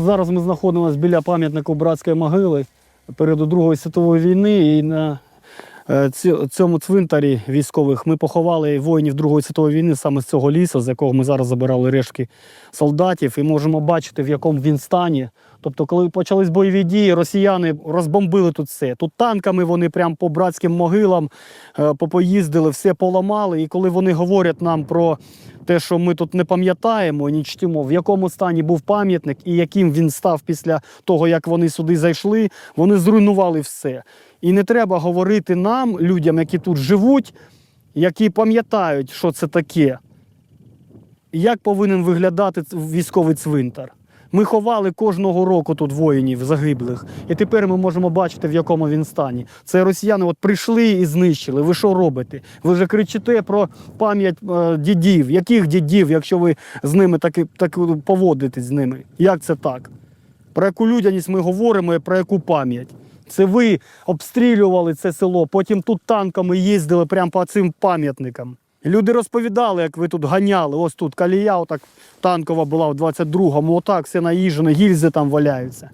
Зараз ми знаходимося біля пам'ятника братської могили перед Другої світової війни. І на е, цьому цвинтарі військових ми поховали воїнів Другої світової війни саме з цього лісу, з якого ми зараз забирали рештки солдатів, і можемо бачити, в якому він стані. Тобто, коли почались бойові дії, росіяни розбомбили тут все. Тут танками вони прямо по братським могилам е, попоїздили, все поламали. І коли вони говорять нам про те, що ми тут не пам'ятаємо, ні чтимо, в якому стані був пам'ятник і яким він став після того, як вони сюди зайшли, вони зруйнували все. І не треба говорити нам, людям, які тут живуть, які пам'ятають, що це таке, як повинен виглядати військовий цвинтар. Ми ховали кожного року тут воїнів загиблих, і тепер ми можемо бачити, в якому він стані. Це росіяни от прийшли і знищили. Ви що робите? Ви вже кричите про пам'ять е, дідів. Яких дідів, якщо ви з ними так, так поводитесь з ними? Як це так? Про яку людяність ми говоримо і про яку пам'ять? Це ви обстрілювали це село, потім тут танками їздили прямо по цим пам'ятникам. Люди розповідали, як ви тут ганяли. Ось тут калія, отак танкова була в 22-му, отак все наїжджено, гільзи там валяються.